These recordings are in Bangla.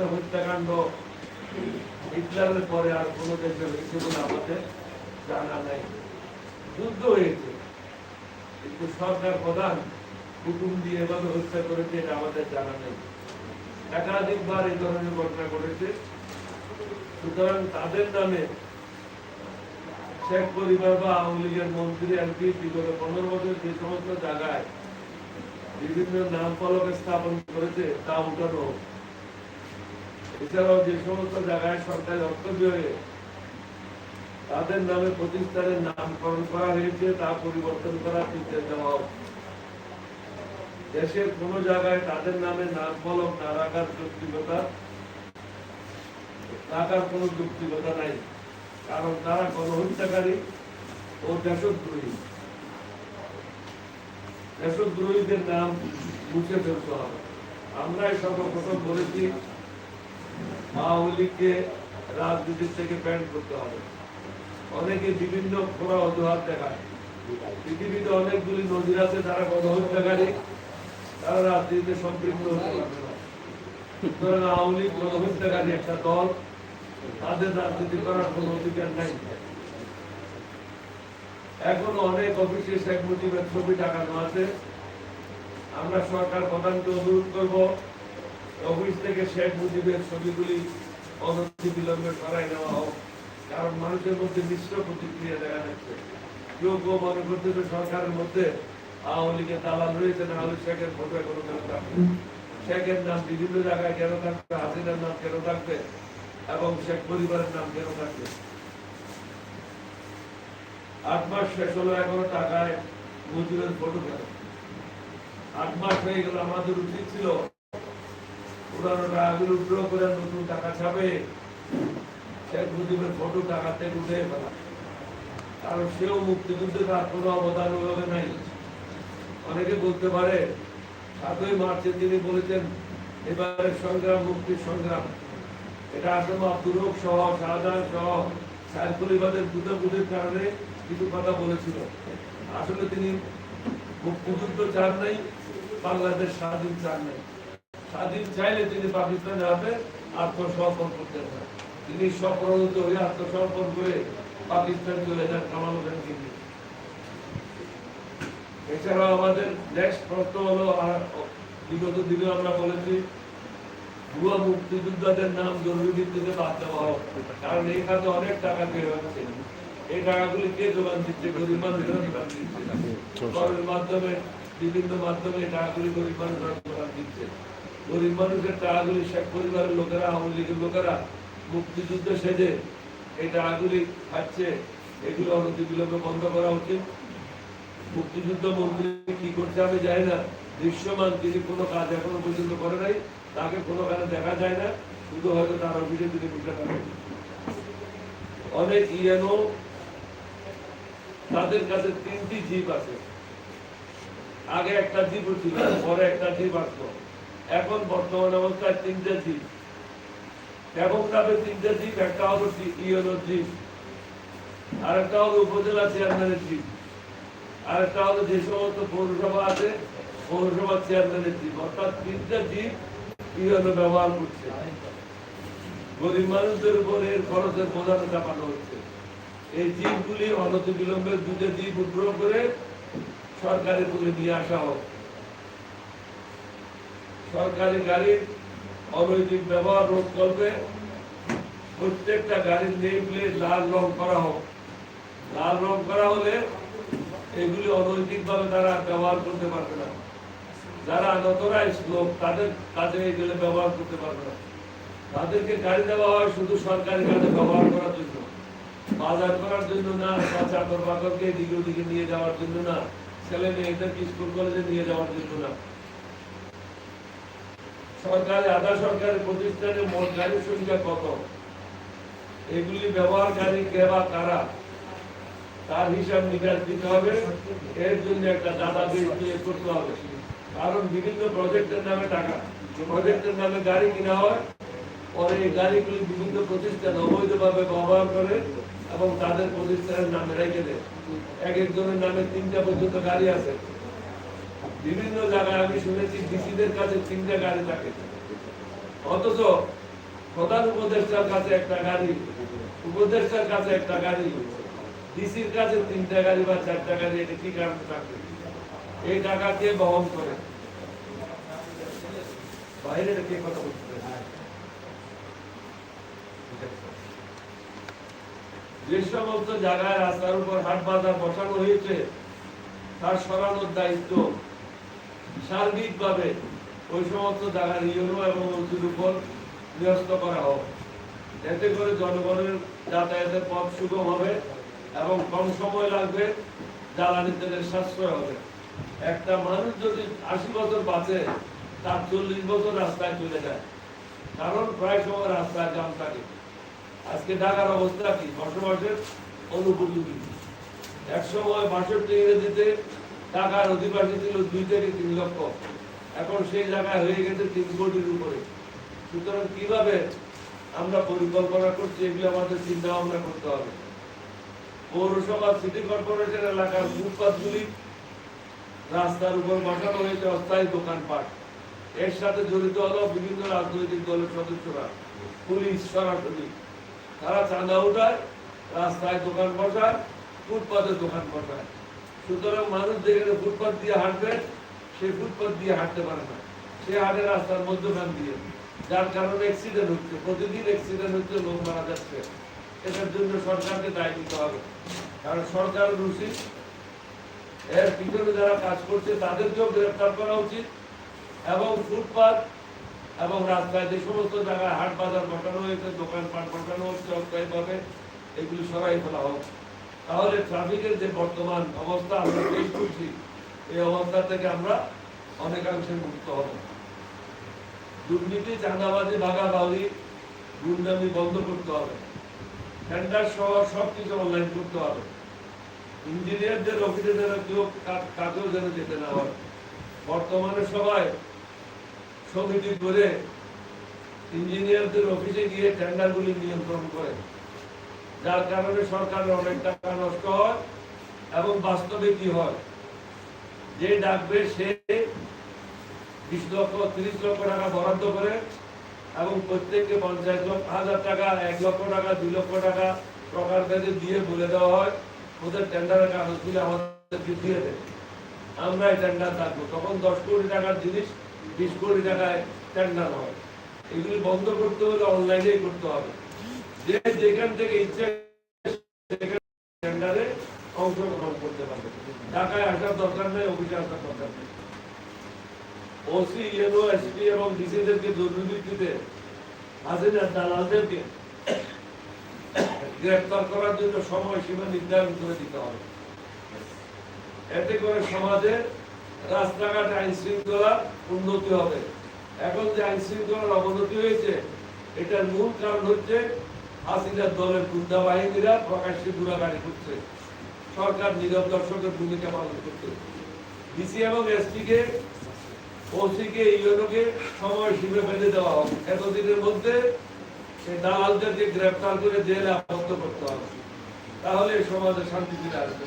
ধরনের হত্যাকাণ্ড হিটলারের পরে আর কোনো দেশে হয়েছে বলে আমাদের জানা নাই যুদ্ধ হয়েছে, কিন্তু সরকার প্রধান কুটুম দিয়ে এভাবে হত্যা করেছে এটা আমাদের জানা নেই একাধিকবার এই ধরনের ঘটনা ঘটেছে সুতরাং তাদের নামে শেখ পরিবার বা আওয়ামী লীগের মন্ত্রী, এমপি, বিগত পনেরো বছর যে সমস্ত জায়গায় বিভিন্ন নাম ফলক স্থাপন করেছে, তা উঠানো হোক। এছাড়াও যে সমস্ত জায়গায় সরকারি অর্থ ব্যয়ে তাদের নামে প্রতিষ্ঠানের নামকরণ করা হয়েছে, তা পরিবর্তন করার নির্দেশ দেওয়া দেশের কোন জায়গায় তাদের নামে নাম ফলক না রাখার যৌক্তিকতা রাখার কোনো যৌক্তিকতা নাই, কারণ তারা গণহত্যাকারী ও দেশদ্রোহী। দেশদ্রোহীদের নাম মুছে ফেলতে হবে। আমরাই সর্বপ্রথম বলেছি আওয়ামী লীগকে রাজনীতির থেকে ব্যান করতে হবে। অনেকে বিভিন্ন অজুহাত দেখায়। পৃথিবীতে অনেকগুলি আছে, তারা তারা রাজনীতিতে সম্পৃক্ত হতে পারবে না। আওয়ামী লীগ একটা দল, তাদের রাজনীতি করার কোনো অধিকার নাই। এখন অনেক অফিসে শেখ মুজিবের ছবি টাকানো আছে। আমরা সরকার প্রধানকে অনুরোধ করব অফিস থেকে শেখ মুজিবের ছবিগুলি অনতি বিলম্বে সরাই নেওয়া হোক, কারণ মানুষের মধ্যে মিশ্র প্রতিক্রিয়া দেখা যাচ্ছে। কেউ কেউ মনে করতেছে সরকারের মধ্যে আওয়ামী লীগের দালাল রয়েছে, না হলে শেখের ফটো এখনও কেন থাকবে শেখের নাম বিভিন্ন জায়গায় কেন থাকবে, হাসিনার নাম কেন থাকবে, এবং শেখ পরিবারের নাম কেন থাকবে? আট মাস শেষ হলো এখনও টাকায় মজুরের ফটো কেন আট মাস হয়ে গেল, আমাদের উচিত ছিল পুরানো তার কোনো অবদান নাই। অনেকে বলতে পারে তিনি বলেছেন, এবারের সংগ্রাম মুক্তির সংগ্রাম। এটা আসলে আব্দুর রৌফ সহ, শাহজাহান সহ সাইফুল ইবাদের বুঝাবুঝির কারণে কিছু কথা বলেছিল। আসলে তিনি মুক্তিযুদ্ধ চান নাই, বাংলাদেশ স্বাধীন চান নাই। স্বাধীন চাইলে তিনি পাকিস্তানে হবে আত্মসমর্পণ করতেন না তিনি স্বপ্রণত হয়ে আত্মসমর্পণ করে পাকিস্তান চলে যান কামাল হোসেনকে নিয়ে এছাড়াও আমাদের নেক্সট প্রশ্ন হলো বিগত দিনে আমরা বলেছি ভুয়া মুক্তিযোদ্ধাদের নাম জরুরি ভিত্তিতে বাদ দেওয়া হোক। কারণ এই খাতে অনেক টাকা বের হচ্ছে। এই টাকাগুলি কে যোগান দিচ্ছে? গরিব মানুষেরা যোগান দিচ্ছে মাধ্যমে বিভিন্ন মাধ্যমে এই টাকাগুলি গরিব মানুষরা যোগান দিচ্ছে। গরিব মানুষের টাকাগুলি শেখ পরিবারের লোকেরা, আওয়ামী লীগের লোকেরা মুক্তিযুদ্ধ সেজে এই টাকাগুলি খাচ্ছে। এগুলো অনতি বিলম্বে বন্ধ করা উচিত। মুক্তিযুদ্ধ মন্ত্রী কি করছে আমি জানি না। দৃশ্যমান তিনি কোনো কাজ এখনও পর্যন্ত করে নাই। তাকে কোনো কাজে দেখা যায় না। শুধু হয়তো তার অফিসে তিনি বসে থাকেন অনেক ইএনও তাদের কাছে তিনটি জিপ আছে। আগে একটা জিপ ছিল, পরে একটা জিপ আসলো। এখন বর্তমান অবস্থায় তিনটে জিপ এবং তাদের তিনটে জিপ একটা হলো ইএনও জিপ আর একটা হলো উপজেলা চেয়ারম্যানের জিপ আর একটা হলো যে সমস্ত পৌরসভা আছে, পৌরসভা চেয়ারম্যানের জিপ অর্থাৎ তিনটে জিপ ইউএনও ব্যবহার করছে। গরিব মানুষদের উপর এর খরচের বোঝাটা চাপানো হচ্ছে। এই জিপগুলি অনতি বিলম্বে দুটো জিপ উদ্গ্রহ করে সরকারি তুলে নিয়ে আসা হোক। সরকারি গাড়ির অনৈতিক ব্যবহার রোধ করবে। প্রত্যেকটা গাড়ির নেম প্লেট লাল রং করা হোক। লাল রং করা হলে এগুলি অনৈতিক ভাবে তারা ব্যবহার করতে পারবে না। যারা আনতরাইজ লোক, তাদের কাজে এগুলো ব্যবহার করতে পারবে না। তাদেরকে গাড়ি দেওয়া হয় শুধু সরকারি কাজে ব্যবহার করার জন্য। বাজার করার জন্য না বা চাকর বাকরকে এদিকে ওদিকে নিয়ে যাওয়ার জন্য না, ছেলে মেয়েদেরকে স্কুল কলেজে নিয়ে যাওয়ার জন্য না। সরকারি, আধা সরকারি প্রতিষ্ঠানে মোট গাড়ির সংখ্যা কত? এগুলি ব্যবহারকারী কে বা কারা? তার হিসাব নিকাশ দিতে হবে। এর জন্য একটা দাদাগিরি ক্রিয়েট করতে হবে। কারণ বিভিন্ন প্রজেক্টের নামে টাকা। প্রজেক্টের নামে গাড়ি কিনা হয়। পরে এই গাড়িগুলি বিভিন্ন প্রতিষ্ঠান অবৈধভাবে ব্যবহার করে এবং তাদের প্রতিষ্ঠানের নামে রেখে দেয়। এক একজনের নামে তিনটা পর্যন্ত গাড়ি আছে। বিভিন্ন জায়গায় আমি শুনেছি ডিসিদের কাছে তিনটা গাড়ি থাকে। অথচ প্রধান উপদেষ্টার কাছে একটা গাড়ি, উপদেষ্টার কাছে একটা গাড়ি, ডিসির কাছে তিনটা গাড়ি বা চারটা গাড়ি, এটা কি কারণে থাকবে এই টাকা কে বহন করে? বাইরে কে কথা বলতে যে সমস্ত জায়গায় রাস্তার উপর হাট বাজার বসানো হয়েছে, তার সরানোর দায়িত্ব সার্বিকভাবে ওই সমস্ত জায়গার ইউনো এবং নদীর উপর ন্যস্ত করা হোক। এতে করে জনগণের যাতায়াতের পথ সুগম হবে এবং কম সময় লাগবে জ্বালানি তেলের সাশ্রয় হবে। একটা মানুষ যদি আশি বছর বাঁচে, তার চল্লিশ বছর রাস্তায় চলে যায়। কারণ প্রায় সময় রাস্তায় জাম থাকে। আজকে ঢাকার অবস্থা কি? বসবাসের অনুপযোগী। এক সময় বাষট্টি ইংরেজিতে ঢাকার অধিবাসী ছিল দুই থেকে তিন লক্ষ। এখন সেই জায়গায় হয়ে গেছে তিন কোটির উপরে। সুতরাং কীভাবে আমরা পরিকল্পনা করছি এগুলো আমাদের চিন্তা ভাবনা করতে হবে। পৌরসভা, সিটি কর্পোরেশন এলাকার ফুটপাথগুলি রাস্তার উপর বসানো হয়েছে অস্থায়ী দোকানপাট। এর সাথে জড়িত হলো বিভিন্ন রাজনৈতিক দলের সদস্যরা, পুলিশ সরাসরি। তারা চাঁদা উঠায়, রাস্তায় দোকান বসায়, ফুটপাতে দোকান বসায়। সুতরাং মানুষ যেখানে ফুটপাত দিয়ে হাঁটবে সেই ফুটপাত দিয়ে হাঁটতে পারে না। সে হাঁটে রাস্তার মধ্যখান দিয়ে। যার কারণে অ্যাক্সিডেন্ট হচ্ছে। প্রতিদিন অ্যাক্সিডেন্ট হচ্ছে, লোক মারা যাচ্ছে। এটার জন্য সরকারকে দায় দিতে হবে। কারণ সরকার উচিত এর পিছনে যারা কাজ করছে, তাদেরকেও গ্রেফতার করা উচিত। এবং ফুটপাত এবং রাস্তায় যে সমস্ত জায়গায় হাট বাজার ঘটানো হয়েছে, দোকানপাট বসানো হচ্ছে অস্থায়ীভাবে, এগুলি সরাই ফেলা হোক। তাহলে ট্রাফিকের যে বর্তমান অবস্থা, আমরা ফেস করছি এই অবস্থা থেকে আমরা অনেকাংশে মুক্ত হব। দুর্নীতি, চাঁদাবাজি, ভাগাভাগি, গুন্ডামি বন্ধ করতে হবে। টেন্ডার সহ সব কিছু অনলাইন করতে হবে। ইঞ্জিনিয়ারদের অফিসে যেন কেউ কাজেও যেন যেতে না হয় বর্তমানে সবাই সমিতি করে ইঞ্জিনিয়ারদের অফিসে গিয়ে টেন্ডারগুলি নিয়ন্ত্রণ করে। যার কারণে সরকারের অনেক টাকা নষ্ট হয় এবং বাস্তবে কি হয়? যে ডাকবে সে বিশ লক্ষ, তিরিশ লক্ষ টাকা বরাদ্দ করে এবং প্রত্যেককে পঞ্চাশ লক্ষ, হাজার টাকা, এক লক্ষ টাকা, দুই লক্ষ টাকা প্রকার কাজে দিয়ে বলে দেওয়া হয়। ওদের টেন্ডারের কাগজগুলি আমাদেরকে দিয়ে দেয়। আমরা এই টেন্ডার থাকব। তখন দশ কোটি টাকার জিনিস, বিশ কোটি টাকায় টেন্ডার হয়। এগুলি বন্ধ করতে হলে অনলাইনেই করতে হবে। যে যেখান থেকে ইচ্ছে অংশগ্রহণ করতে পারবে। ঢাকায় আসার দরকার নেই, অফিসে আসার দরকার নেই। ওসি ইয়েলো এসপি এবং ডিসিদেরকে দুর্নীতিতে হাসিনা দালালদেরকে গ্রেফতার করার জন্য সময়সীমা নির্ধারণ করে দিতে হবে। এতে করে সমাজে রাস্তাঘাট আইন শৃঙ্খলা উন্নতি হবে। এখন যে আইন শৃঙ্খলার অবনতি হয়েছে, এটার মূল কারণ হচ্ছে হাসিনার দলের গুন্ডা বাহিনীরা প্রকাশ্যে দুরাগাড়ি করছে। সরকার নীরব দর্শকের ভূমিকা পালন করছে। ডিসি এবং এসপি কে ওসিকে ইউনোকে সময় সীমা বেঁধে দেওয়া হবে। এতদিনের মধ্যে সেই দালালদেরকে গ্রেফতার করে জেলে আবদ্ধ করতে হবে। তাহলে সমাজে শান্তি ফিরে আসবে।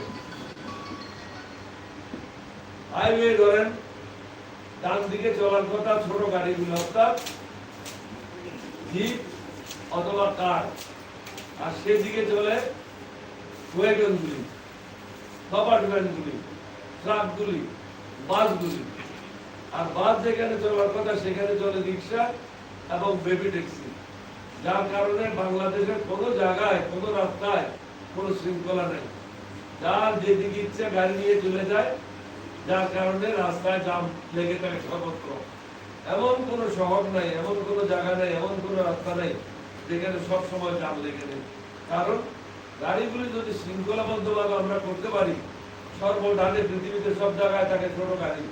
হাইওয়ে ধরেন ডান দিকে চলার কথা ছোট গাড়িগুলো, অর্থাৎ জিপ অথবা কার আর সেদিকে চলে ওয়েগনগুলি কপার্টমেন্টগুলি ট্রাকগুলি, বাসগুলি। আর বাস যেখানে চলার কথা, সেখানে চলে রিক্সা এবং বেবি ট্যাক্সি। যার কারণে বাংলাদেশের কোনো জায়গায়, কোনো রাস্তায় কোনো শৃঙ্খলা নেই। যার যেদিকে ইচ্ছে গাড়ি নিয়ে চলে যায়, যার কারণে রাস্তায় জাম লেগে থাকে সর্বত্র এমন কোনো শহর নাই, এমন কোনো জায়গা নেই, এমন কোনো রাস্তা নেই যেখানে সব সময় জাম লেগে নেই কারণ গাড়িগুলি যদি শৃঙ্খলাবদ্ধভাবে আমরা করতে পারি সর্বডানে পৃথিবীতে সব জায়গায় থাকে ছোট গাড়ি।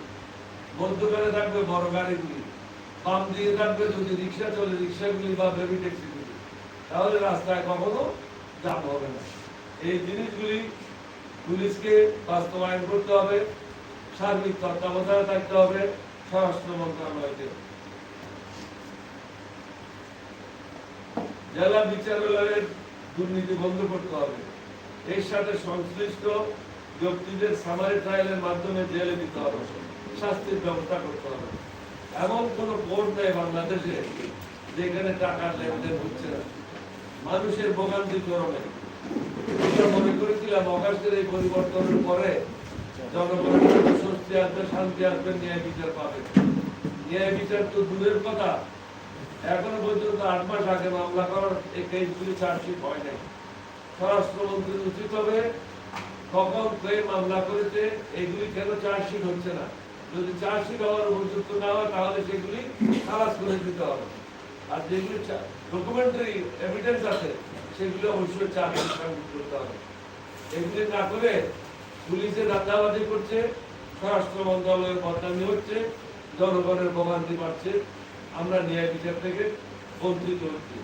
মধ্যখানে থাকবে বড় গাড়িগুলি। বাম দিয়ে থাকবে যদি রিক্সা, চলে রিক্সাগুলি বা বেবি ট্যাক্সিগুলি তাহলে রাস্তায় কখনো জাম হবে না। এই জিনিসগুলি পুলিশকে বাস্তবায়ন করতে হবে, সার্বিক তত্ত্বাবধানে থাকতে হবে, স্বরাষ্ট্র মন্ত্রণালয়কে। জেলা বিচারালয়ের দুর্নীতি বন্ধ করতে হবে। এর সাথে সংশ্লিষ্ট ব্যক্তিদের সামারি ট্রায়ালের মাধ্যমে জেলে দিতে হবে। শাস্তির ব্যবস্থা করতে হবে। এমন কোন কোর্ট নেই বাংলাদেশে যেখানে টাকার লেনদেন হচ্ছে না। মানুষের ভোগান্তি চরমে। মনে করেছিলাম অগাস্টের এই পরিবর্তনের পরে জনগণের স্বস্তি আসবে, শান্তি আসবে, ন্যায় বিচার পাবে। ন্যায় বিচার তো দূরের কথা। এখনও পর্যন্ত আট মাস আগে মামলা করার এই কেসগুলি চার্জশিট হয় নাই। স্বরাষ্ট্রমন্ত্রীর উচিত হবে কখন কে মামলা করেছে, এগুলি কেন চার্জশিট হচ্ছে না? যদি চার্জশিট হওয়ার উপযুক্ত না হয়, তাহলে সেগুলি খালাস করে দিতে হবে। আর যেগুলি ডকুমেন্টারি এভিডেন্স আছে, সেগুলো অবশ্যই চার্জশিট করতে হবে। এগুলি না করে পুলিশে দাদাবাজি করছে স্বরাষ্ট্র মন্ত্রণালয়ের বদনামি হচ্ছে, জনগণের ভোগান্তি বাড়ছে। আমরা ন্যায় বিচার থেকে বঞ্চিত হচ্ছি।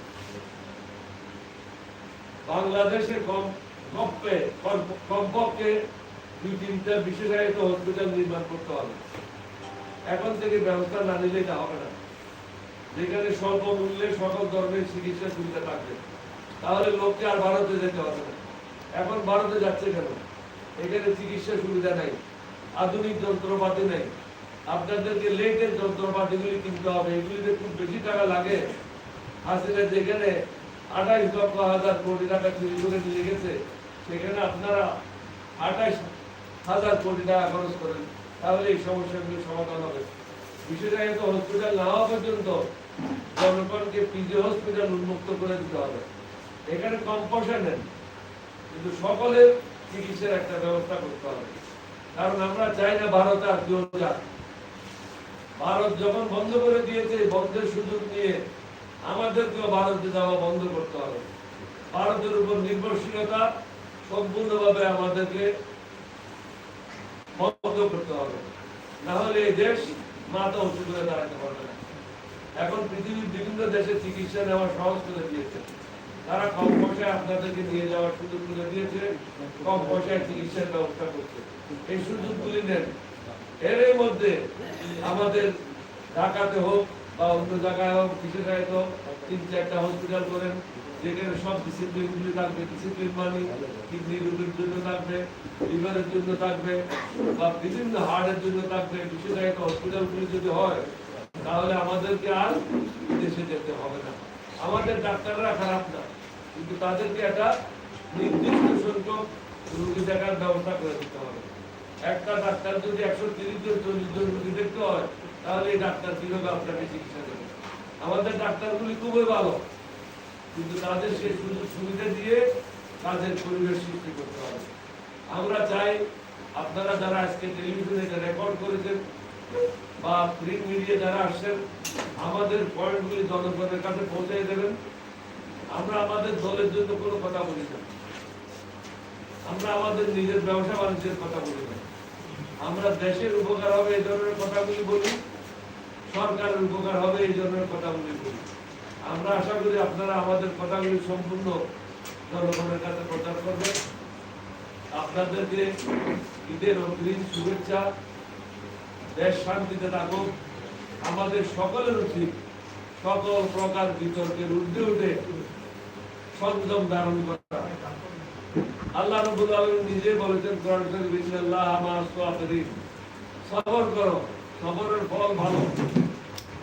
বাংলাদেশে কম কমপে কমপক্ষে দুই তিনটা বিশেষায়িত হসপিটাল নির্মাণ করতে হবে। এখন থেকে ব্যবস্থা না নিলে এটা হবে না। যেখানে স্বল্প মূল্যে সকল ধরনের চিকিৎসা সুবিধা থাকবে, তাহলে লোককে আর ভারতে যেতে হবে না। এখন ভারতে যাচ্ছে কেন? এখানে চিকিৎসা সুবিধা নাই, আধুনিক যন্ত্রপাতি নেই। আপনাদেরকে লেটের যন্ত্রপাতিগুলি কিনতে হবে, এগুলিতে খুব বেশি টাকা লাগে। যেখানে আঠাইশ লক্ষ হাজার কোটি টাকা চুরি করে নিয়ে সেখানে আপনারা আঠাইশ হাজার কোটি টাকা খরচ করেন। তাহলে এই সমাধান হবে। হসপিটাল না হওয়া পর্যন্ত জনগণকে পিজি হসপিটাল উন্মুক্ত করে দিতে হবে। এখানে কম পয়সা নেন, কিন্তু সকলের চিকিৎসার একটা ব্যবস্থা করতে হবে। কারণ আমরা চাই না ভারত আর যাক ভারত যখন বন্ধ করে দিয়েছে বন্ধের সুযোগ নিয়ে আমাদেরকেও ভারতে যাওয়া বন্ধ করতে হবে। ভারতের উপর নির্ভরশীলতা সম্পূর্ণভাবে আমাদেরকে বন্ধ করতে হবে। না হলে এই দেশ মাথা উঁচু করে দাঁড়াতে পারবে না। এখন পৃথিবীর বিভিন্ন দেশে চিকিৎসা নেওয়া সহজ করে দিয়েছে। তারা কম পয়সায় আপনাদেরকে নিয়ে যাওয়ার সুযোগ করে দিয়েছে, কম পয়সায় চিকিৎসার ব্যবস্থা করছে। এই সুযোগগুলি নেন। এর মধ্যে আমাদের ঢাকাতে হোক বা অন্য জায়গায় হোক বিশেষায় তো তিন চারটা হসপিটাল করেন, যেখানে সব ডিসিপ্লিন গুলি থাকবে ডিসিপ্লিন মানে কিডনি রোগের জন্য থাকবে, লিভারের জন্য থাকবে বা বিভিন্ন হার্টের জন্য থাকবে বিশেষায় হসপিটাল গুলি যদি হয়, তাহলে আমাদেরকে আর বিদেশে যেতে হবে না। আমাদের ডাক্তাররা খারাপ না, কিন্তু তাদেরকে একটা নির্দিষ্ট সংখ্যক রোগী দেখার ব্যবস্থা করে দিতে হবে। একটা ডাক্তার যদি একশো তিরিশ জন, চল্লিশ জন রোগী দেখতে হয়, তাহলে এই ডাক্তার কীভাবে আপনাকে চিকিৎসা দেবে? আমাদের ডাক্তারগুলি খুবই ভালো, কিন্তু তাদের সেই সুযোগ সুবিধা দিয়ে কাজের পরিবেশ সৃষ্টি করতে হবে। আমরা চাই আপনারা যারা আজকে টেলিভিশনে রেকর্ড করেছেন বা প্রিন্ট মিডিয়া যারা আসছেন, আমাদের পয়েন্টগুলি জনগণের কাছে পৌঁছে দেবেন। আমরা আমাদের দলের জন্য কোনো কথা বলি না। আমরা আমাদের নিজের ব্যবসা বাণিজ্যের কথা বলি না। আমরা দেশের উপকার হবে এই ধরনের কথাগুলি বলি, সরকারের উপকার হবে এই ধরনের কথাগুলি বলি। আমরা আশা করি আপনারা আমাদের কথাগুলি সম্পূর্ণ জনগণের কাছে প্রচার করবেন। আপনাদেরকে ঈদের অগ্রিম শুভেচ্ছা, দেশ শান্তিতে থাকুক। আমাদের সকলের উচিত সকল প্রকার বিতর্কের ঊর্ধ্বে উঠে সংযম ধারণ করা। আল্লাহ রাব্বুল আলামিন নিজে বলেছেন সবর করো, সবরের ফল ভালো।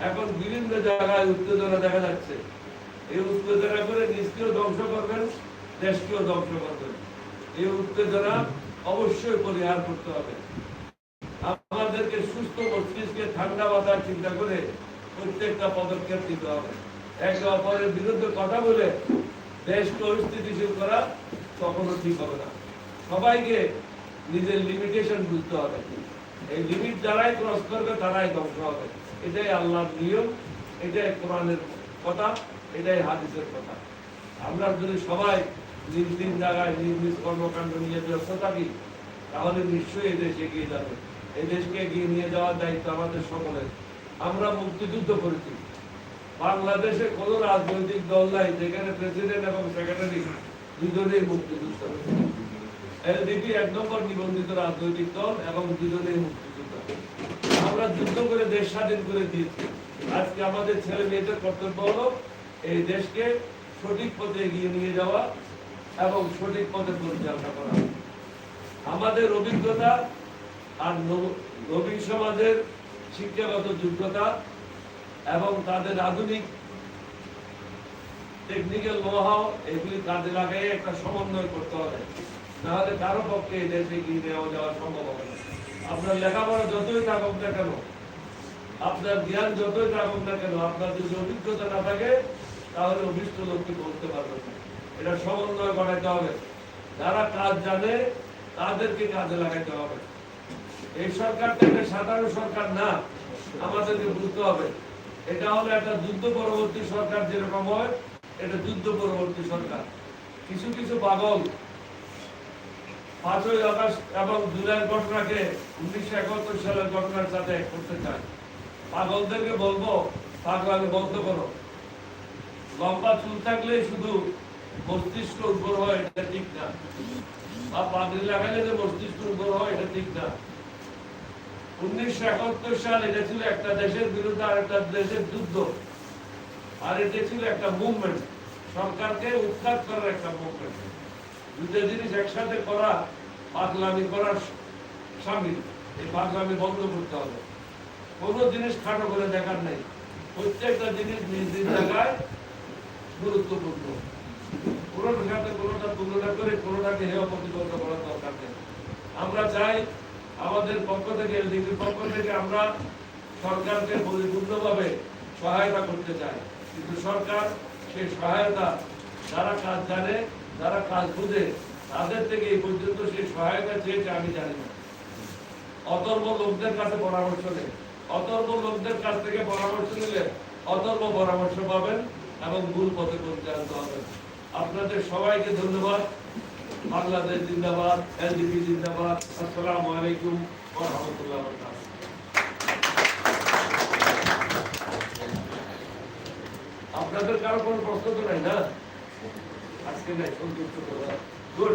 এখন বিভিন্ন জায়গায় উত্তেজনা দেখা যাচ্ছে। এই উত্তেজনা করে নিজকেও ধ্বংস করবেন, দেশকেও ধ্বংস করবেন। এই উত্তেজনা অবশ্যই পরিহার করতে হবে। আমাদেরকে সুস্থ মস্তিষ্কে ঠান্ডা মাথায় চিন্তা করে প্রত্যেকটা পদক্ষেপ নিতে হবে। একে অপরের বিরুদ্ধে কথা বলে দেশকে অস্থিতিশীল করা কখনো ঠিক হবে না। সবাইকে নিজের লিমিটেশন বুঝতে হবে। এই লিমিট যারাই ক্রস করবে, তারাই ধ্বংস হবে। এটাই আল্লাহর নিয়ম, এটাই কোরআনের কথা, এটাই হাদিসের কথা। আমরা যদি সবাই নিজ নিজ জায়গায়, নিজ নিজ কর্মকাণ্ড নিয়ে ব্যস্ত থাকি, তাহলে নিশ্চয়ই এই দেশ এগিয়ে যাবে। এই দেশকে এগিয়ে নিয়ে যাওয়ার দায়িত্ব আমাদের সকলের। আমরা মুক্তিযুদ্ধ করেছি। বাংলাদেশে কোন রাজনৈতিক দল নাই, যেখানে প্রেসিডেন্ট এবং সেক্রেটারি দুজনেই মুক্তিযুদ্ধ। এলডিপি এক নম্বর নিবন্ধিত রাজনৈতিক দল এবং দুজনেই মুক্তিযুদ্ধ। আমরা যুদ্ধ করে দেশ স্বাধীন করে দিয়েছি। আজকে আমাদের ছেলে মেয়েদের কর্তব্য হলো এই দেশকে সঠিক পথে এগিয়ে নিয়ে যাওয়া এবং সঠিক পথে পরিচালনা করা। আমাদের অভিজ্ঞতা আর নব- নবীন সমাজের শিক্ষাগত যোগ্যতা এবং তাদের আধুনিক টেকনিক্যাল নোহাও এগুলি কাজে লাগাই একটা সমন্বয় করতে হবে। নাহলে কারও পক্ষে এই দেশে নেওয়া যাওয়া সম্ভব হবে আপনার লেখাপড়া যতই থাকুক না কেন, আপনার জ্ঞান যতই থাকুক না কেন, আপনার যদি অভিজ্ঞতা না থাকে, তাহলে অভিষ্ট লোককে বলতে পারবেন না। এটা সমন্বয় করাইতে হবে। যারা কাজ জানে, তাদেরকে কাজে লাগাইতে হবে। এই সরকারটা একটা সাধারণ সরকার না, আমাদেরকে বুঝতে হবে। এটা হলো একটা যুদ্ধ পরবর্তী সরকার যেরকম হয় এটা যুদ্ধ পরবর্তী সরকার। কিছু কিছু পাগল পাঁচই আগস্ট এবং জুলাইয়ের ঘটনাকে উনিশশো একাত্তর সালের ঘটনার সাথে করতে চায়। পাগলদেরকে বলব পাগলাকে বন্ধ করো। লম্বা চুল থাকলে শুধু মস্তিষ্ক উপর হয়, এটা ঠিক না। বা পাগড়ি লাগালে যে মস্তিষ্ক উপর হয়, এটা ঠিক না। উনিশশো একাত্তর সাল এটা ছিল একটা দেশের বিরুদ্ধে আর একটা দেশের যুদ্ধ। আর এটা ছিল একটা মুভমেন্ট সরকারকে উৎখাত করার একটা মুভমেন্ট দুটো জিনিস একসাথে করা, পাগলামি করার সামিল। এই পাগলামি বন্ধ করতে হবে। কোনো জিনিস খাটো করে দেখার নেই। প্রত্যেকটা জিনিস নিজ নিজ জায়গায় গুরুত্বপূর্ণ। কোনোটার সাথে কোনোটা তুলনা করে কোনোটাকে হেয় প্রতিবদ্ধ করার দরকার নেই। আমরা চাই আমাদের পক্ষ থেকে, এলডিপির পক্ষ থেকে আমরা সরকারকে পরিপূর্ণভাবে সহায়তা করতে চাই। কিন্তু সরকার সেই সহায়তা, যারা কাজ জানে, যারা কাজ বুঝে, তাদের থেকে এই পর্যন্ত সেই সহায়তা চেয়েছে আমি জানি না। অতর্ব লোকদের কাছে পরামর্শ নেই। অতর্ব লোকদের কাছ থেকে পরামর্শ নিলে অতর্ব পরামর্শ পাবেন এবং ভুল পথে পরিচালিত হবেন আপনাদের সবাইকে ধন্যবাদ। বাংলাদেশ জিন্দাবাদ এলডিপি জিন্দাবাদ। আসসালামু আলাইকুম রাহমাতুল্লাহি আপনাদের কারও কোনো প্রশ্ন তো নাই না? আজকে নাই সন্তুষ্ট গুড